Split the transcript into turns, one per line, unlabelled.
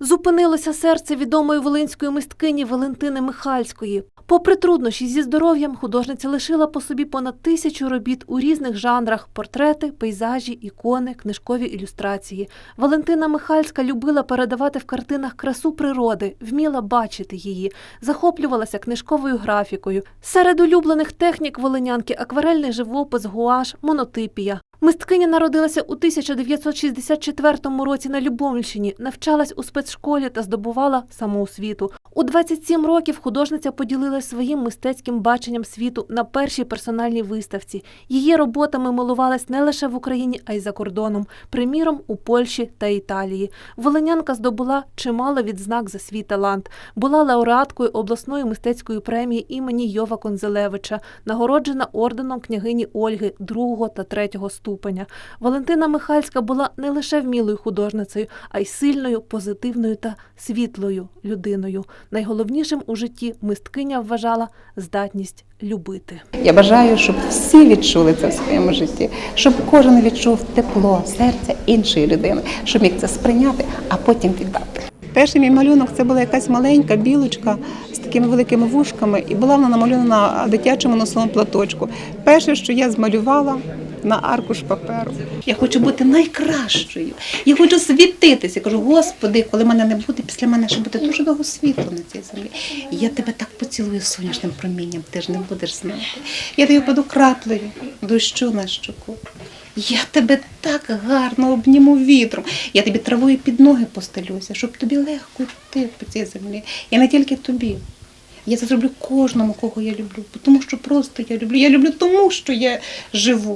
Зупинилося серце відомої волинської мисткині Валентини Михальської. Попри труднощі зі здоров'ям, художниця лишила по собі понад тисячу робіт у різних жанрах: портрети, пейзажі, ікони, книжкові ілюстрації. Валентина Михальська любила передавати в картинах красу природи, вміла бачити її, захоплювалася книжковою графікою. Серед улюблених технік волинянки акварельний живопис, гуаш, монотипія. Мисткиня народилася у 1964 році на Любомльщині, навчалась у спецшколі та здобувала самоосвіту. У 27 років художниця поділилась своїм мистецьким баченням світу на першій персональній виставці. Її роботами милувалась не лише в Україні, а й за кордоном, приміром у Польщі та Італії. Волинянка здобула чимало відзнак за свій талант. Була лауреаткою обласної мистецької премії імені Йова Конзелевича, нагороджена орденом княгині Ольги другого та третього ступеня. Валентина Михальська була не лише вмілою художницею, а й сильною, позитивною та світлою людиною. Найголовнішим у житті мисткиня вважала здатність любити.
Я бажаю, щоб всі відчули це в своєму житті, щоб кожен відчув тепло серця іншої людини, щоб міг це сприйняти, а потім віддати. Перший мій малюнок це була якась маленька білочка з такими великими вушками, і була вона намальована на дитячому носовому платочку. Перше, що я змалювала на аркуш паперу. Я хочу бути найкращою. Я хочу світитися. Я кажу, Господи, коли мене не буде, після мене ще буде дуже довго світло на цій землі. Я тебе так поцілую сонячним промінням, ти ж не будеш знати. Я тобі паду краплею дощу на щоку. Я тебе так гарно обніму вітром. Я тобі травою під ноги постелюся, щоб тобі легко йти по цій землі. І не тільки тобі. Я це зроблю кожному, кого я люблю, тому що просто я люблю. Я люблю тому, що я живу.